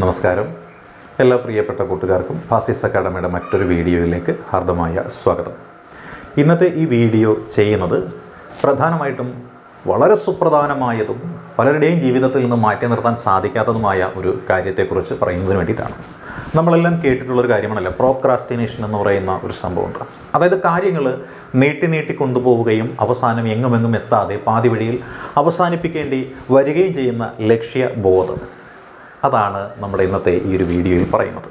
നമസ്കാരം. എല്ലാ പ്രിയപ്പെട്ട കൂട്ടുകാർക്കും ഫാസിസ് അക്കാഡമിയുടെ മറ്റൊരു വീഡിയോയിലേക്ക് ഹാർദമായ സ്വാഗതം. ഇന്നത്തെ ഈ വീഡിയോ ചെയ്യുന്നത് പ്രധാനമായിട്ടും വളരെ സുപ്രധാനമായതും പലരുടെയും ജീവിതത്തിൽ നിന്ന് മാറ്റി നിർത്താൻ സാധിക്കാത്തതുമായ ഒരു കാര്യത്തെക്കുറിച്ച് പറയുന്നതിന് വേണ്ടിയിട്ടാണ്. നമ്മളെല്ലാം കേട്ടിട്ടുള്ളൊരു കാര്യമാണല്ലോ പ്രോക്രാസ്റ്റിനേഷൻ എന്ന് പറയുന്ന ഒരു സംഭവമുണ്ട് അതായത് കാര്യങ്ങൾ നീട്ടി നീട്ടി കൊണ്ടുപോവുകയും അവസാനം എങ്ങുമെങ്ങും എത്താതെ പാതിവഴിയിൽ അവസാനിപ്പിക്കേണ്ടി വരികയും ചെയ്യുന്ന ലക്ഷ്യബോധം അതാണ് നമ്മുടെ ഇന്നത്തെ ഈ ഒരു വീഡിയോയിൽ പറയുന്നത്.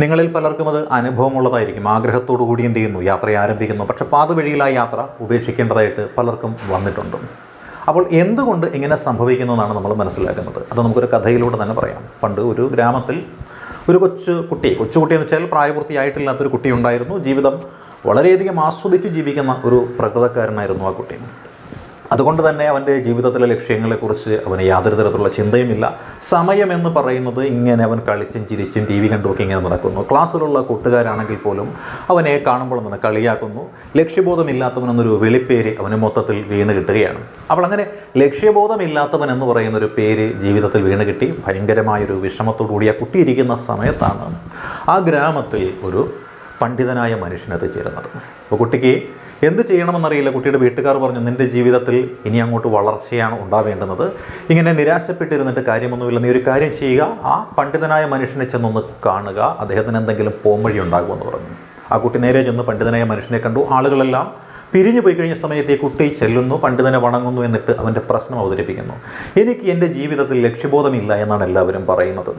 നിങ്ങളിൽ പലർക്കും അത് അനുഭവമുള്ളതായിരിക്കും. ആഗ്രഹത്തോടു കൂടി എന്ത് ചെയ്യുന്നു? യാത്ര ആരംഭിക്കുന്നു. പക്ഷേ പക്ഷെ ആ യാത്ര ഉപേക്ഷിക്കേണ്ടതായിട്ട് പലർക്കും വന്നിട്ടുണ്ട്. അപ്പോൾ എന്തുകൊണ്ട് ഇങ്ങനെ സംഭവിക്കുന്നതാണ് നമ്മൾ മനസ്സിലാക്കുന്നത്? അത് നമുക്കൊരു കഥയിലൂടെ തന്നെ പറയാം. പണ്ട് ഒരു ഗ്രാമത്തിൽ ഒരു കൊച്ചു കുട്ടി കൊച്ചുകുട്ടി എന്ന് വെച്ചാൽ പ്രായപൂർത്തിയായിട്ടില്ലാത്തൊരു കുട്ടി ഉണ്ടായിരുന്നു. ജീവിതം വളരെയധികം ആസ്വദിച്ച് ജീവിക്കുന്ന ഒരു പ്രകൃതക്കാരനായിരുന്നു ആ കുട്ടി. അതുകൊണ്ട് തന്നെ അവന്റെ ജീവിതത്തിലെ ലക്ഷ്യങ്ങളെക്കുറിച്ച് അവന് യാതൊരു തരത്തിലുള്ള ചിന്തയുമില്ല. സമയം സമയമെന്ന് പറയുന്നത് ഇങ്ങനെ അവൻ കളിച്ചും ചിരിച്ചും ടി വി കണ്ടുമൊക്കെ ഇങ്ങനെ നടക്കുന്നു. ക്ലാസ്സിലുള്ള കൂട്ടുകാരാണെങ്കിൽ പോലും അവനെ കാണുമ്പോൾ തന്നെ കളിയാക്കുന്നു. ലക്ഷ്യബോധമില്ലാത്തവനെന്നൊരു വെളിപ്പേര് അവന് മൊത്തത്തിൽ വീണ് കിട്ടുകയാണ്. അപ്പോൾ അങ്ങനെ ലക്ഷ്യബോധമില്ലാത്തവൻ എന്ന് പറയുന്നൊരു പേര് ജീവിതത്തിൽ വീണ് കിട്ടി. ഭയങ്കരമായൊരു വിഷമത്തോടുകൂടി ആ കുട്ടിയിരിക്കുന്ന സമയത്താണ് ആ ഗ്രാമത്തിൽ ഒരു പണ്ഡിതനായ മനുഷ്യനത് ചേരുന്നത്. അപ്പോൾ കുട്ടിക്ക് എന്ത് ചെയ്യണമെന്നറിയില്ല. കുട്ടിയുടെ വീട്ടുകാർ പറഞ്ഞു നിന്റെ ജീവിതത്തിൽ ഇനി അങ്ങോട്ട് വളർച്ചയാണ് ഉണ്ടാവേണ്ടുന്നത്. ഇങ്ങനെ നിരാശപ്പെട്ടിരുന്നിട്ട് കാര്യമൊന്നുമില്ല. നീ ഒരു കാര്യം ചെയ്യുക. ആ പണ്ഡിതനായ മനുഷ്യനെ ചെന്നൊന്ന് കാണുക. അദ്ദേഹത്തിന് എന്തെങ്കിലും പോംവഴി ഉണ്ടാകുമെന്ന് പറഞ്ഞു. ആ കുട്ടി നേരെ ചെന്ന് പണ്ഡിതനായ മനുഷ്യനെ കണ്ടു. ആളുകളെല്ലാം പിരിഞ്ഞു പോയി കഴിഞ്ഞ സമയത്ത് ഈ കുട്ടി ചെല്ലുന്നു പണ്ഡിതനെ വണങ്ങുന്നു എന്നിട്ട് അവന്റെ പ്രശ്നം അവതരിപ്പിക്കുന്നു. എനിക്ക് എന്റെ ജീവിതത്തിൽ ലക്ഷ്യബോധമില്ല എന്നാണ് എല്ലാവരും പറയുന്നത്.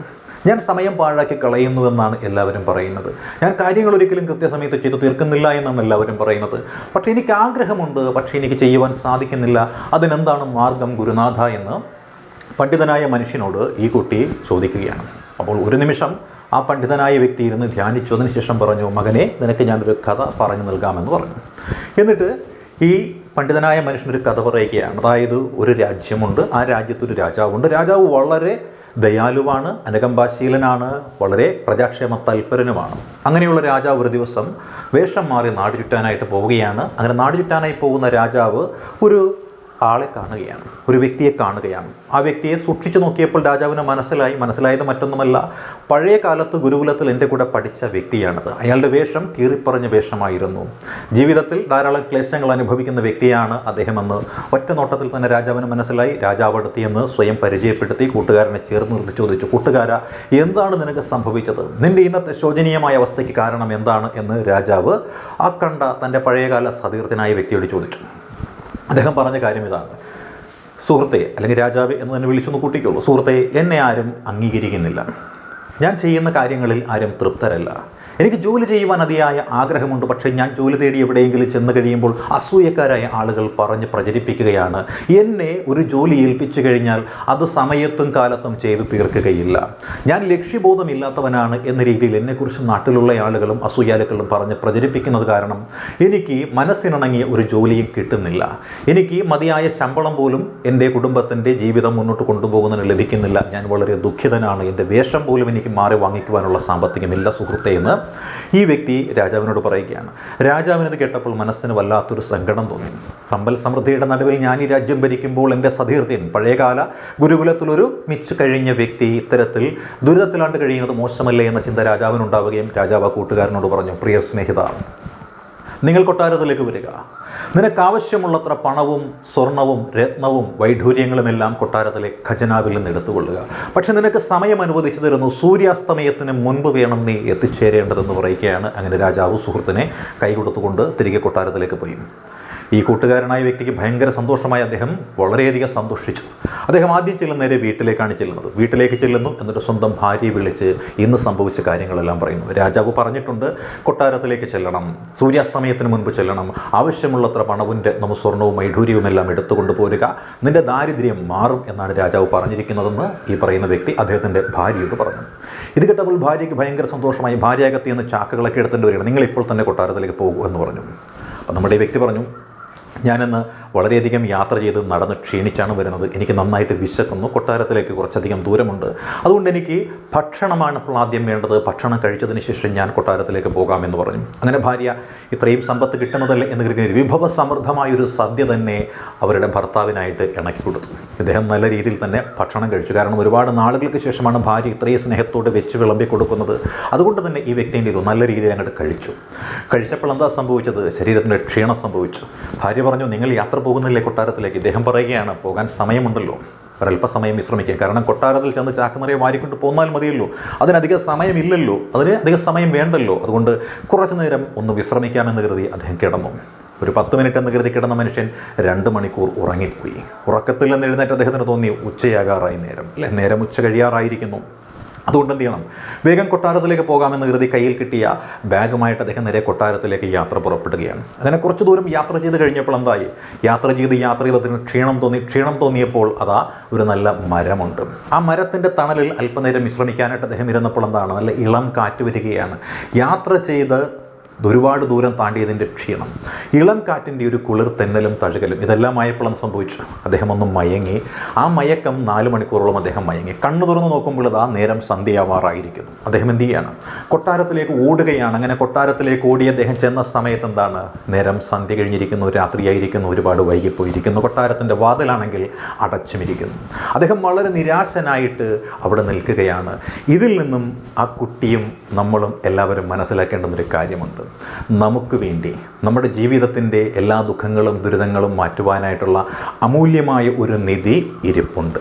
ഞാൻ സമയം പാഴാക്കി കളയുന്നു എന്നാണ് എല്ലാവരും പറയുന്നത്. ഞാൻ കാര്യങ്ങൾ ഒരിക്കലും കൃത്യസമയത്ത് ചെയ്തു തീർക്കുന്നില്ല എന്നാണ് എല്ലാവരും പറയുന്നത്. പക്ഷേ എനിക്ക് ആഗ്രഹമുണ്ട് പക്ഷേ എനിക്ക് ചെയ്യുവാൻ സാധിക്കുന്നില്ല. അതിനെന്താണ് മാർഗം ഗുരുനാഥ എന്ന് പണ്ഡിതനായ മനുഷ്യനോട് ഈ കുട്ടി ചോദിക്കുകയാണ്. അപ്പോൾ ഒരു നിമിഷം ആ പണ്ഡിതനായ വ്യക്തി ഇരുന്ന് ധ്യാനിച്ചതിന് ശേഷം പറഞ്ഞു മകനെ നിനക്ക് ഞാനൊരു കഥ പറഞ്ഞു നൽകാമെന്ന് പറഞ്ഞു. എന്നിട്ട് ഈ പണ്ഡിതനായ മനുഷ്യനൊരു കഥ പറയുകയാണ്. അതായത് ഒരു രാജ്യമുണ്ട് ആ രാജ്യത്തൊരു രാജാവുണ്ട്. രാജാവ് വളരെ ദയാലുവാണ് അനുകമ്പാശീലനാണ് വളരെ പ്രജാക്ഷേമ തൽപരനുമാണ് അങ്ങനെയുള്ള രാജാവ് ഒരു ദിവസം വേഷം മാറി നാടുചുറ്റാനായിട്ട് പോവുകയാണ്. അങ്ങനെ നാടുചുറ്റാനായി പോകുന്ന രാജാവ് ഒരു ആളെ കാണുകയാണ് ഒരു വ്യക്തിയെ കാണുകയാണ്. ആ വ്യക്തിയെ സൂക്ഷിച്ചു നോക്കിയപ്പോൾ രാജാവിന് മനസ്സിലായി മനസ്സിലായത് മറ്റൊന്നുമല്ല പഴയ കാലത്ത് ഗുരുകുലത്തിൽ എന്റെ കൂടെ പഠിച്ച വ്യക്തിയാണത്. അയാളുടെ വേഷം കീറിപ്പറഞ്ഞ വേഷമായിരുന്നു. ജീവിതത്തിൽ ധാരാളം ക്ലേശങ്ങൾ അനുഭവിക്കുന്ന വ്യക്തിയാണ് അദ്ദേഹമെന്ന് ഒറ്റ നോട്ടത്തിൽ തന്നെ രാജാവിന് മനസ്സിലായി. രാജാവ് അടുത്തിയെന്ന് സ്വയം പരിചയപ്പെടുത്തി കൂട്ടുകാരനെ ചേർന്ന് നിർത്തി ചോദിച്ചു കൂട്ടുകാര എന്താണ് നിനക്ക് സംഭവിച്ചത്? നിന്റെ ഇന്നത്തെ ശോചനീയമായ അവസ്ഥയ്ക്ക് കാരണം എന്താണ്? എന്ന് രാജാവ് ആ കണ്ട തന്റെ പഴയകാല സതീർത്ഥനായ വ്യക്തിയോട് ചോദിച്ചു. അദ്ദേഹം പറഞ്ഞ കാര്യം ഇതാണ്. സുഹൃത്തെ അല്ലെങ്കിൽ രാജാവ് എന്ന് തന്നെ വിളിച്ചൊന്ന് കൂട്ടിക്കോളൂ. സുഹൃത്തെ എന്നെ ആരും അംഗീകരിക്കുന്നില്ല. ഞാൻ ചെയ്യുന്ന കാര്യങ്ങളിൽ ആരും തൃപ്തരല്ല. എനിക്ക് ജോലി ചെയ്യുവാൻ അതിയായ ആഗ്രഹമുണ്ട്. പക്ഷേ ഞാൻ ജോലി തേടി എവിടെയെങ്കിലും ചെന്ന് കഴിയുമ്പോൾ അസൂയക്കാരായ ആളുകൾ പറഞ്ഞ് പ്രചരിപ്പിക്കുകയാണ്. എന്നെ ഒരു ജോലി ഏൽപ്പിച്ചു കഴിഞ്ഞാൽ അത് സമയത്തും കാലത്തും ചെയ്തു തീർക്കുകയില്ല. ഞാൻ ലക്ഷ്യബോധമില്ലാത്തവനാണ് എന്ന രീതിയിൽ എന്നെക്കുറിച്ച് നാട്ടിലുള്ള ആളുകളും അസൂയാലുക്കളും പറഞ്ഞ് പ്രചരിപ്പിക്കുന്നത് കാരണം എനിക്ക് മനസ്സിനിണങ്ങിയ ഒരു ജോലിയും കിട്ടുന്നില്ല. എനിക്ക് മതിയായ ശമ്പളം പോലും എന്റെ കുടുംബത്തിന്റെ ജീവിതം മുന്നോട്ട് കൊണ്ടുപോകുന്നതിന് ലഭിക്കുന്നില്ല. ഞാൻ വളരെ ദുഃഖിതനാണ്. എന്റെ വേഷം പോലും എനിക്ക് മാറി വാങ്ങിക്കുവാനുള്ള സാമ്പത്തികമില്ല സുഹൃത്തെ എന്ന് ഈ വ്യക്തി രാജാവിനോട് പറയുകയാണ്. രാജാവിനത് കേട്ടപ്പോൾ മനസ്സിന് വല്ലാത്തൊരു സങ്കടം തോന്നി. സമ്പൽ സമൃദ്ധിയുടെ നടുവിൽ ഞാൻ ഈ രാജ്യം ഭരിക്കുമ്പോൾ എന്റെ സതീർത്ഥ്യൻ പഴയകാല ഗുരുകുലത്തിലൊരു മിച്ചു കഴിഞ്ഞ വ്യക്തി ഇത്തരത്തിൽ ദുരിതത്തിലാണ്ട് കഴിയുന്നത് മോശമല്ലേ എന്ന ചിന്ത രാജാവിനുണ്ടാവുകയും രാജാവ് കൂട്ടുകാരനോട് പറഞ്ഞു പ്രിയ സ്നേഹിത നിങ്ങൾ കൊട്ടാരത്തിലേക്ക് വരിക. നിനക്കാവശ്യമുള്ളത്ര പണവും സ്വർണവും രത്നവും വൈഢൂര്യങ്ങളുമെല്ലാം കൊട്ടാരത്തിലെ ഖജനാവിൽ നിന്ന് എടുത്തുകൊള്ളുക. പക്ഷെ നിനക്ക് സമയം അനുവദിച്ചു തരുന്നു. സൂര്യാസ്തമയത്തിന് മുൻപ് വേണം നീ എത്തിച്ചേരേണ്ടതെന്ന് പറയുകയാണ്. അങ്ങനെ രാജാവ് സുഹൃത്തിനെ കൈകൊടുത്തുകൊണ്ട് തിരികെ കൊട്ടാരത്തിലേക്ക് പോയി. ഈ കൂട്ടുകാരനായ വ്യക്തിക്ക് ഭയങ്കര സന്തോഷമായി അദ്ദേഹം വളരെയധികം സന്തോഷിച്ചു. അദ്ദേഹം ആദ്യം ചെല്ലുന്ന നേരെ വീട്ടിലേക്കാണ് ചെല്ലുന്നത്. വീട്ടിലേക്ക് ചെല്ലുന്നു എന്നിട്ട് സ്വന്തം ഭാര്യയെ വിളിച്ച് ഇന്ന് സംഭവിച്ച കാര്യങ്ങളെല്ലാം പറയുന്നു. രാജാവ് പറഞ്ഞിട്ടുണ്ട് കൊട്ടാരത്തിലേക്ക് ചെല്ലണം സൂര്യാസ്തമയത്തിന് മുൻപ് ചെല്ലണം ആവശ്യമുള്ളത്ര പണവും രത്നവും സ്വർണവും മൈഢൂര്യവും എല്ലാം എടുത്തുകൊണ്ട് പോരുക നിന്റെ ദാരിദ്ര്യം മാറും എന്നാണ് രാജാവ് പറഞ്ഞിരിക്കുന്നതെന്ന് ഈ പറയുന്ന വ്യക്തി അദ്ദേഹത്തിന്റെ ഭാര്യയോട് പറഞ്ഞു. ഇത് കേട്ടപ്പോൾ ഭാര്യയ്ക്ക് ഭയങ്കര സന്തോഷമായി ഭാര്യ അകത്തി നിന്ന് ചാക്കുകളൊക്കെ എടുത്തിട്ട് വരികയാണ്. നിങ്ങൾ ഇപ്പോൾ തന്നെ കൊട്ടാരത്തിലേക്ക് പോകൂ എന്ന് പറഞ്ഞു. അപ്പം നമ്മുടെ ഈ വ്യക്തി പറഞ്ഞു ഞാനിന്ന് വളരെയധികം യാത്ര ചെയ്ത് നടന്ന് ക്ഷീണിച്ചാണ് വരുന്നത്. എനിക്ക് നന്നായിട്ട് വിശക്കുന്നു. കൊട്ടാരത്തിലേക്ക് കുറച്ചധികം ദൂരമുണ്ട്. അതുകൊണ്ട് എനിക്ക് ഭക്ഷണമാണ് ഇപ്പോൾ ആദ്യം വേണ്ടത്. ഭക്ഷണം കഴിച്ചതിന് ശേഷം ഞാൻ കൊട്ടാരത്തിലേക്ക് പോകാമെന്ന് പറഞ്ഞു. അങ്ങനെ ഭാര്യ ഇത്രയും സമ്പത്ത് കിട്ടുന്നതല്ലേ എന്ന് കരുതി വിഭവ സമൃദ്ധമായൊരു സദ്യ തന്നെ അവരുടെ ഭർത്താവിനായിട്ട് ഇണക്കി കൊടുത്തു. ഇദ്ദേഹം നല്ല രീതിയിൽ തന്നെ ഭക്ഷണം കഴിച്ചു. കാരണം ഒരുപാട് നാളുകൾക്ക് ശേഷമാണ് ഭാര്യ ഇത്രയും സ്നേഹത്തോട് വെച്ച് വിളമ്പി കൊടുക്കുന്നത്. അതുകൊണ്ട് തന്നെ ഈ വ്യക്തി എന്ത് നല്ല രീതിയിൽ അങ്ങോട്ട് കഴിച്ചു. കഴിച്ചപ്പോൾ എന്താ സംഭവിച്ചത്? ശരീരത്തിന്റെ ക്ഷീണം സംഭവിച്ചു. ഭാര്യ പറഞ്ഞു നിങ്ങൾ യാത്ര പോകുന്നില്ലേ കൊട്ടാരത്തിലേക്ക്. ഇദ്ദേഹം പറയുകയാണ് പോകാൻ സമയമുണ്ടല്ലോ. ഒരല്പസമയം വിശ്രമിക്കാം കാരണം കൊട്ടാരത്തിൽ ചെന്ന് ചാക്ക് നിറയെ വാരിക്കൊണ്ട് പോന്നാൽ മതിയല്ലോ. അതിനധികം സമയമില്ലല്ലോ. അതിന് അധികം സമയം വേണ്ടല്ലോ. അതുകൊണ്ട് കുറച്ചു നേരം ഒന്ന് വിശ്രമിക്കാമെന്ന് കരുതി അദ്ദേഹം കിടന്നു. ഒരു പത്ത് മിനിറ്റ് എന്ന് കരുതി കിടന്ന മനുഷ്യൻ രണ്ട് മണിക്കൂർ ഉറങ്ങിപ്പോയി. ഉറക്കത്തിൽ നിന്ന് എഴുന്നേറ്റ് അദ്ദേഹത്തിന് തോന്നി ഉച്ചയാകാറായി നേരം. അല്ലെ? നേരം ഉച്ച കഴിയാറായിരിക്കുന്നു. അതുകൊണ്ട് എന്ത് ചെയ്യണം? വേഗം കൊട്ടാരത്തിലേക്ക് പോകാമെന്ന് കരുതി കയ്യിൽ കിട്ടിയ ബാഗുമായിട്ട് അദ്ദേഹം നേരെ കൊട്ടാരത്തിലേക്ക് യാത്ര പുറപ്പെടുകയാണ്. അങ്ങനെ കുറച്ച് ദൂരം യാത്ര ചെയ്ത് കഴിഞ്ഞപ്പോൾ എന്തായി? യാത്ര ചെയ്ത് യാത്ര ചെയ്തതിന് ക്ഷീണം തോന്നി. ക്ഷീണം തോന്നിയപ്പോൾ അതാ ഒരു നല്ല മരമുണ്ട്. ആ മരത്തിന്റെ തണലിൽ അല്പനേരം വിശ്രമിക്കാനായിട്ട് അദ്ദേഹം ഇരുന്നപ്പോൾ എന്താണ്? നല്ല ഇളം കാറ്റ് വരികയാണ്. യാത്ര ചെയ്ത് ഒരുപാട് ദൂരം താണ്ടിയതിന്റെ ക്ഷീണം. ഇളം കാറ്റിന്റെ ഒരു കുളിർ തെന്നലും തഴുകലും ഇതെല്ലാം ആയപ്പോൾ സംഭവിച്ചു അദ്ദേഹം ഒന്ന് മയങ്ങി ആ മയക്കം നാല് മണിക്കൂറോളം അദ്ദേഹം മയങ്ങി. കണ്ണു തുറന്ന് നോക്കുമ്പോൾ ആ നേരം സന്ധ്യയാവാറായിരിക്കുന്നു. അദ്ദേഹം എന്ത് ചെയ്യാണ്? കൊട്ടാരത്തിലേക്ക് ഓടുകയാണ്. അങ്ങനെ കൊട്ടാരത്തിലേക്ക് ഓടി അദ്ദേഹം ചെന്ന സമയത്ത് എന്താണ്? നേരം സന്ധ്യ കഴിഞ്ഞിരിക്കുന്നു രാത്രിയായിരിക്കുന്നു ഒരുപാട് വൈകിപ്പോയിരിക്കുന്നു. കൊട്ടാരത്തിന്റെ വാതിലാണെങ്കിൽ അടച്ചുമിരിക്കുന്നു. അദ്ദേഹം വളരെ നിരാശനായിട്ട് അവിടെ നിൽക്കുകയാണ്. ഇതിൽ നിന്നും ആ കുട്ടിയും നമ്മളും എല്ലാവരും മനസ്സിലാക്കേണ്ടുന്നൊരു കാര്യമുണ്ട്. നമുക്ക് വേണ്ടി നമ്മുടെ ജീവിതത്തിന്റെ എല്ലാ ദുഃഖങ്ങളും ദുരിതങ്ങളും മാറ്റുവാനായിട്ടുള്ള അമൂല്യമായ ഒരു നിധി ഇരിപ്പുണ്ട്.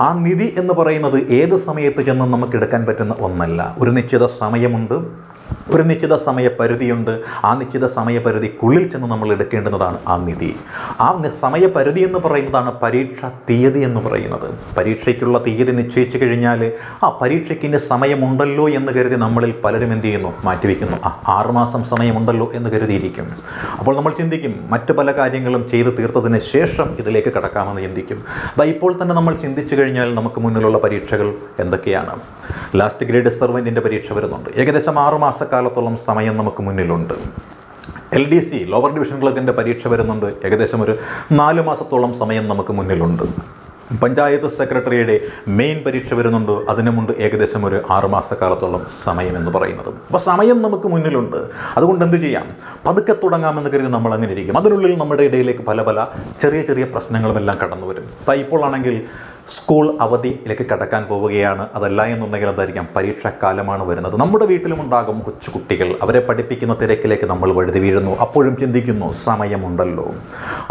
ആ നിധി എന്ന് പറയുന്നത് ഏത് സമയത്ത് ചെന്ന് നമുക്ക് എടുക്കാൻ പറ്റുന്ന ഒന്നല്ല. ഒരു നിശ്ചിത സമയമുണ്ട്. ഒരു നിശ്ചിത സമയപരിധിയുണ്ട്. ആ നിശ്ചിത സമയപരിധിക്കുള്ളിൽ ചെന്ന് നമ്മൾ എടുക്കേണ്ടുന്നതാണ് ആ നിധി. ആ സമയപരിധി എന്ന് പറയുന്നതാണ് പരീക്ഷ തീയതി എന്ന് പറയുന്നത്. പരീക്ഷയ്ക്കുള്ള തീയതി നിശ്ചയിച്ചു കഴിഞ്ഞാൽ ആ പരീക്ഷയ്ക്ക് ഇനി സമയമുണ്ടല്ലോ എന്ന് കരുതി നമ്മളിൽ പലരും എന്ത് ചെയ്യുന്നു? മാറ്റിവെക്കുന്നു. ആ ആറുമാസം സമയമുണ്ടല്ലോ എന്ന് കരുതിയിരിക്കും. അപ്പോൾ നമ്മൾ ചിന്തിക്കും മറ്റു പല കാര്യങ്ങളും ചെയ്തു തീർത്തതിന് ശേഷം ഇതിലേക്ക് കടക്കാമെന്ന് ചിന്തിക്കും. അപ്പോൾ ഇപ്പോൾ തന്നെ നമ്മൾ ചിന്തിച്ചു കഴിഞ്ഞാൽ നമുക്ക് മുന്നിലുള്ള പരീക്ഷകൾ എന്തൊക്കെയാണ്? ലാസ്റ്റ് ഗ്രേഡ് സെർവന്റിന്റെ പരീക്ഷ വരുന്നുണ്ട്. ഏകദേശം ആറ് മാസക്കാലത്തോളം സമയം നമുക്ക് മുന്നിലുണ്ട്. L D C lower division ക്ലർക്കിന്റെ പരീക്ഷ വരുന്നുണ്ട്. ഏകദേശം ഒരു നാല് മാസത്തോളം സമയം നമുക്ക് മുന്നിലുണ്ട്. പഞ്ചായത്ത് സെക്രട്ടറിയുടെ മെയിൻ പരീക്ഷ വരുന്നുണ്ട്. അതിനു മുണ്ട് ഏകദേശം ഒരു ആറുമാസക്കാലത്തോളം സമയം എന്ന് പറയുന്നത്. അപ്പോൾ സമയം നമുക്ക് മുന്നിലുണ്ട്. അതുകൊണ്ട് എന്ത് ചെയ്യാം? പതുക്കെ തുടങ്ങാമെന്ന് കരുതി നമ്മൾ അങ്ങനെ ഇരിക്കും. അതിനുള്ളിൽ നമ്മുടെ ഇടയിലേക്ക് പല പല ചെറിയ ചെറിയ പ്രശ്നങ്ങളുമെല്ലാം കടന്നു വരും ഇപ്പോൾ ഇപ്പോഴാണെങ്കിൽ സ്കൂൾ അവധിയിലേക്ക് കടക്കാൻ പോവുകയാണ്. അതല്ല എന്നുണ്ടെങ്കിൽ എന്തായിരിക്കാം പരീക്ഷാക്കാലമാണ് വരുന്നത്. നമ്മുടെ വീട്ടിലും ഉണ്ടാകും കൊച്ചു കുട്ടികൾ അവരെ പഠിപ്പിക്കുന്ന തിരക്കിലേക്ക് നമ്മൾ വഴുതി വീഴുന്നു. അപ്പോഴും ചിന്തിക്കുന്നു സമയമുണ്ടല്ലോ.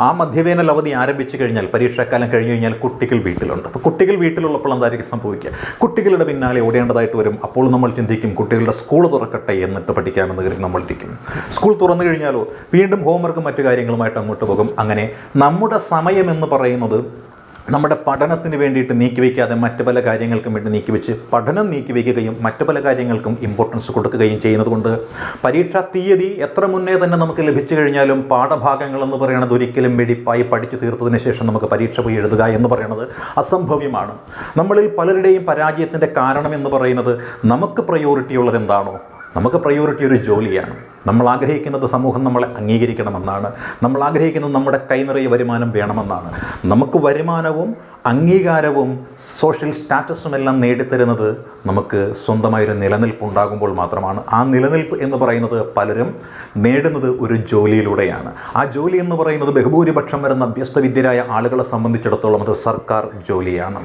ആ മധ്യവേനൽ അവധി ആരംഭിച്ചു കഴിഞ്ഞാൽ പരീക്ഷാക്കാലം കഴിഞ്ഞു കഴിഞ്ഞാൽ കുട്ടികൾ വീട്ടിലുണ്ട്. അപ്പോൾ കുട്ടികൾ വീട്ടിലുള്ളപ്പോൾ എന്തായിരിക്കും സംഭവിക്കുക? കുട്ടികളുടെ പിന്നാലെ ഓടേണ്ടതായിട്ട് വരും. അപ്പോൾ നമ്മൾ ചിന്തിക്കും കുട്ടികളുടെ സ്കൂൾ തുറക്കട്ടെ എന്നിട്ട് പഠിക്കാമെന്ന് കരുതി നമ്മൾ ഇരിക്കും സ്കൂൾ തുറന്നു കഴിഞ്ഞാലോ വീണ്ടും ഹോംവർക്കും മറ്റു കാര്യങ്ങളുമായിട്ട് അങ്ങോട്ട് പോകും. അങ്ങനെ നമ്മുടെ സമയം എന്ന് പറയുന്നത് നമ്മുടെ പഠനത്തിന് വേണ്ടിയിട്ട് നീക്കിവെക്കാതെ മറ്റു പല കാര്യങ്ങൾക്കും വേണ്ടി നീക്കിവെച്ച് പഠനം നീക്കിവെക്കുകയും മറ്റു പല കാര്യങ്ങൾക്കും ഇമ്പോർട്ടൻസ് കൊടുക്കുകയും ചെയ്യുന്നതുകൊണ്ട് പരീക്ഷാ തീയതി എത്ര മുന്നേ തന്നെ നമുക്ക് ലഭിച്ചു കഴിഞ്ഞാലും പാഠഭാഗങ്ങൾ എന്ന് പറയുന്നത് ഒരിക്കലും വെടിപ്പായി പഠിച്ചു തീർത്തതിന് ശേഷം നമുക്ക് പരീക്ഷ പോയി എഴുതുക എന്ന് പറയുന്നത് അസംഭവ്യമാണ്. നമ്മളിൽ പലരുടെയും പരാജയത്തിന്റെ കാരണം എന്ന് പറയുന്നത് നമുക്ക് പ്രയോറിറ്റി ഉള്ളത് എന്താണോ നമുക്ക് പ്രയോറിറ്റി ഒരു ജോലിയാണ്. നമ്മൾ ആഗ്രഹിക്കുന്നത് സമൂഹം നമ്മളെ അംഗീകരിക്കണമെന്നാണ്. നമ്മൾ ആഗ്രഹിക്കുന്നത് നമ്മുടെ കൈനിറയെ വരുമാനം വേണമെന്നാണ്. നമുക്ക് വരുമാനവും അംഗീകാരവും സോഷ്യൽ സ്റ്റാറ്റസും എല്ലാം നേടിത്തരുന്നത് നമുക്ക് സ്വന്തമായൊരു നിലനിൽപ്പ് ഉണ്ടാകുമ്പോൾ മാത്രമാണ്. ആ നിലനിൽപ്പ് എന്ന് പറയുന്നത് പലരും നേടുന്നത് ഒരു ജോലിയിലൂടെയാണ്. ആ ജോലി എന്ന് പറയുന്നത് ബഹുഭൂരിപക്ഷം വരുന്ന അഭ്യസ്തവിദ്യരായ ആളുകളെ സംബന്ധിച്ചിടത്തോളം അത് സർക്കാർ ജോലിയാണ്.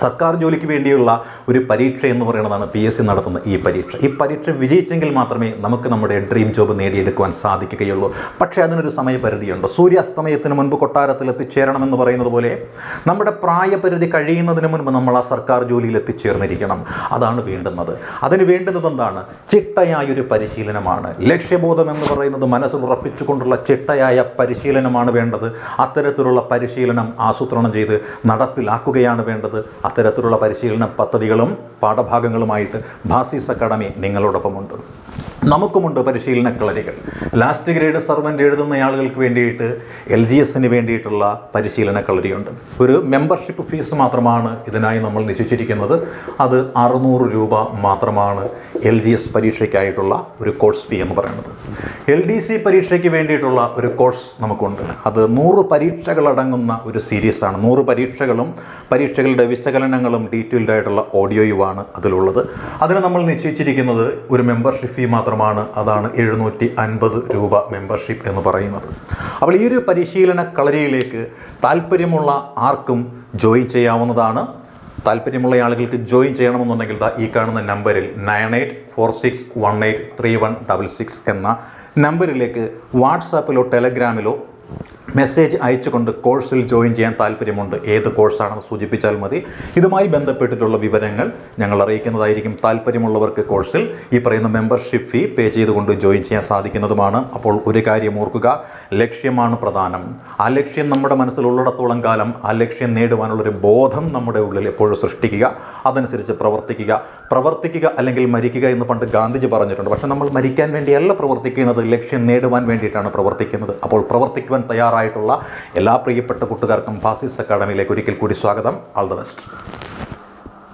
സർക്കാർ ജോലിക്ക് വേണ്ടിയുള്ള ഒരു പരീക്ഷ എന്ന് പറയുന്നതാണ് പി എസ് സി നടത്തുന്ന ഈ പരീക്ഷ. ഈ പരീക്ഷ വിജയിച്ചെങ്കിൽ മാത്രമേ നമുക്ക് നമ്മുടെ ഡ്രീം ജോബ് നേടിയെടുക്കുവാൻ സാധിക്കുകയുള്ളൂ. പക്ഷേ അതിനൊരു സമയപരിധിയുണ്ട്. സൂര്യാസ്തമയത്തിന് മുൻപ് കൊട്ടാരത്തിൽ എത്തിച്ചേരണമെന്ന് പറയുന്നത് പോലെ നമ്മുടെ പ്രായപരിധി കഴിയുന്നതിന് മുൻപ് നമ്മൾ ആ സർക്കാർ ജോലിയിൽ എത്തിച്ചേർന്നിരിക്കണം അതാണ് വേണ്ടുന്നത്. അതിന് വേണ്ടുന്നത് എന്താണ്? ചിട്ടയായൊരു പരിശീലനമാണ്. ലക്ഷ്യബോധം എന്ന് പറയുന്നത് മനസ്സിൽ ഉറപ്പിച്ചുകൊണ്ടുള്ള ചിട്ടയായ പരിശീലനമാണ് വേണ്ടത്. അത്തരത്തിലുള്ള പരിശീലനം ആസൂത്രണം ചെയ്ത് നടപ്പിലാക്കുകയാണ് വേണ്ടത്. അത്തരത്തിലുള്ള പരിശീലന പദ്ധതികളും പാഠഭാഗങ്ങളുമായിട്ട് ഭാസിസ് അക്കാഡമി നിങ്ങളോടൊപ്പമുണ്ട്. നമുക്കുമുണ്ട് പരിശീലന കളരികൾ. ലാസ്റ്റ് ഗ്രേഡ് സർവന്റ് എഴുതുന്ന ആളുകൾക്ക് വേണ്ടിയിട്ട് എൽ ജി എസിന് വേണ്ടിയിട്ടുള്ള പരിശീലന കളരിയുണ്ട്. ഒരു മെമ്പർഷിപ്പ് ഫീസ് മാത്രമാണ് ഇതിനായി നമ്മൾ നിശ്ചയിച്ചിരിക്കുന്നത്. അത് അറുന്നൂറ് രൂപ മാത്രമാണ് എൽ ജി എസ് പരീക്ഷയ്ക്കായിട്ടുള്ള ഒരു കോഴ്സ് ഫീ എന്ന് പറയുന്നത്. എൽ ഡി സി പരീക്ഷയ്ക്ക് വേണ്ടിയിട്ടുള്ള ഒരു കോഴ്സ് നമുക്കുണ്ട്. അത് നൂറ് പരീക്ഷകളടങ്ങുന്ന ഒരു സീരീസാണ് നൂറ് പരീക്ഷകളും പരീക്ഷകളുടെ വിശകലനങ്ങളും ഡീറ്റെയിൽഡ് ആയിട്ടുള്ള ഓഡിയോയുമാണ് അതിലുള്ളത്. അതിന് നമ്മൾ നിശ്ചയിച്ചിരിക്കുന്നത് ഒരു മെമ്പർഷിപ്പ് ഫീ മാത്രമാണ്. അതാണ് എഴുന്നൂറ്റി അൻപത് രൂപ മെമ്പർഷിപ്പ് എന്ന് പറയുന്നത്. അപ്പോൾ ഈ ഒരു പരിശീലന കളരിയിലേക്ക് താല്പര്യമുള്ള ആർക്കും ജോയിൻ ചെയ്യാവുന്നതാണ്. താല്പര്യമുള്ള ആളുകൾക്ക് ജോയിൻ ചെയ്യണമെന്നുണ്ടെങ്കിൽ ദാ ഈ കാണുന്ന നമ്പറിൽ nine eight four six one eight three one double six എന്ന നമ്പറിലേക്ക് വാട്സാപ്പിലോ ടെലഗ്രാമിലോ മെസ്സേജ് അയച്ചുകൊണ്ട് കോഴ്സിൽ ജോയിൻ ചെയ്യാൻ താല്പര്യമുണ്ട് ഏത് കോഴ്സാണെന്ന് സൂചിപ്പിച്ചാൽ മതി. ഇതുമായി ബന്ധപ്പെട്ടിട്ടുള്ള വിവരങ്ങൾ ഞങ്ങൾ അറിയിക്കുന്നതായിരിക്കും താല്പര്യമുള്ളവർക്ക് കോഴ്സിൽ. ഈ പറയുന്ന മെമ്പർഷിപ്പ് ഫീ പേ ചെയ്തുകൊണ്ട് ജോയിൻ ചെയ്യാൻ സാധിക്കുന്നതുമാണ്. അപ്പോൾ ഒരു കാര്യം ഓർക്കുക ലക്ഷ്യമാണ് പ്രധാനം. ആ ലക്ഷ്യം നമ്മുടെ മനസ്സിലുള്ളിടത്തോളം കാലം ആ ലക്ഷ്യം നേടുവാനുള്ളൊരു ബോധം നമ്മുടെ ഉള്ളിൽ എപ്പോഴും സൃഷ്ടിക്കുക അതനുസരിച്ച് പ്രവർത്തിക്കുക. പ്രവർത്തിക്കുക അല്ലെങ്കിൽ മരിക്കുക എന്ന് പണ്ട് ഗാന്ധിജി പറഞ്ഞിട്ടുണ്ട്. പക്ഷേ നമ്മൾ മരിക്കാൻ വേണ്ടിയല്ല പ്രവർത്തിക്കുന്നത് ലക്ഷ്യം നേടുവാൻ വേണ്ടിയിട്ടാണ് പ്രവർത്തിക്കുന്നത്. അപ്പോൾ പ്രവർത്തിക്കുവാൻ തയ്യാറായിട്ടുള്ള എല്ലാ പ്രിയപ്പെട്ട കൂട്ടുകാർക്കും ഫാസിസ് അക്കാഡമിയിലേക്ക് ഒരിക്കൽ കൂടി സ്വാഗതം. All the best